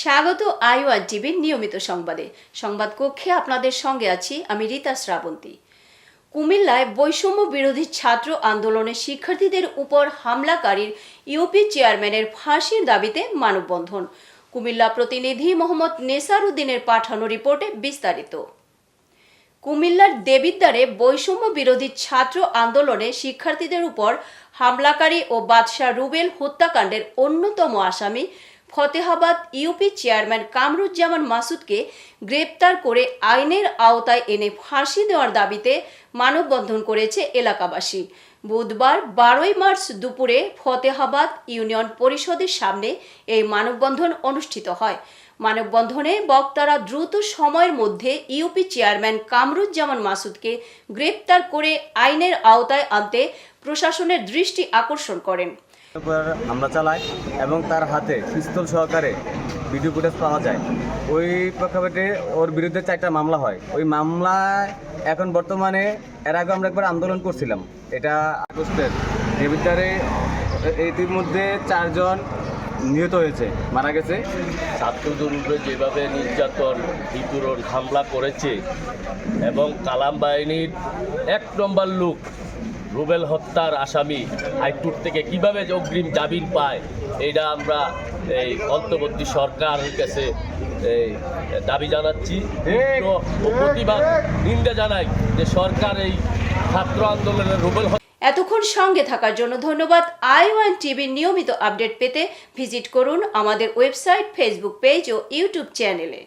স্বাগত আইওয়ান টিভির নিয়মিত সংবাদে। সংবাদ কক্ষে আপনাদের সঙ্গে আছি আমি রীতা শ্রাবন্তী। কুমিল্লায় বৈষম্য বিরোধী ছাত্র আন্দোলনে শিক্ষার্থীদের উপর হামলাকারীর ইউপি চেয়ারম্যানের ফাঁসির দাবিতে মানববন্ধন। কুমিল্লা প্রতিনিধি মোহাম্মদ নেসার উদ্দিনের পাঠানো রিপোর্টে বিস্তারিত। কুমিল্লার দেবিদ্বারে বৈষম্য বিরোধী ছাত্র আন্দোলনে শিক্ষার্থীদের উপর হামলাকারী ও বাদশাহ রুবেল হত্যাকাণ্ডের অন্যতম আসামি ফতেহাবাদ ইউপি চেয়ারম্যান কামরুজ্জামান মাসুদকে গ্রেপ্তার করে আইনের আওতায় এনে ফাঁসি দেওয়ার দাবিতে মানববন্ধন করেছে এলাকাবাসী। বুধবার বারোই মার্চ দুপুরে ফতেহাবাদ ইউনিয়ন পরিষদের সামনে এই মানববন্ধন অনুষ্ঠিত হয়। মানববন্ধনে বক্তারা দ্রুত সময়ের মধ্যে ইউপি চেয়ারম্যান কামরুজ্জামান মাসুদকে গ্রেপ্তার করে আইনের আওতায় আনতে প্রশাসনের দৃষ্টি আকর্ষণ করেন। হামলা চালায় এবং তার হাতে পিস্তল সহকারে ভিডিও ফুটেজ পাওয়া যায়। ওই প্রেক্ষাপটে ওর বিরুদ্ধে চারটা মামলা হয়। ওই মামলায় এখন বর্তমানে এর আগে আমরা একবার আন্দোলন করছিলাম। এটা আগস্টের। এর ভিতরে ইতিমধ্যে চারজন নিহত হয়েছে, মারা গেছে। ছাত্রদের উপরে যেভাবে নির্যাতন বিপুরণ হামলা করেছে এবং কালাম বাহিনীর এক নম্বর লোক রুবেল হত্যার আসামি হাইকোর্ট থেকে কীভাবে যে অগ্রিম জামিন পায় এটা আমরা এই অন্তর্বর্তী সরকারের কাছে এই দাবি জানাচ্ছি। প্রতিবাদ নিন্দা জানাই যে সরকার এই ছাত্র আন্দোলনের রুবেল এতক্ষণ সঙ্গে থাকার জন্য ধন্যবাদ। আই ওয়ান টিভির নিয়মিত আপডেট পেতে ভিজিট করুন আমাদের ওয়েবসাইট ফেসবুক পেজ ও ইউটিউব চ্যানেলে।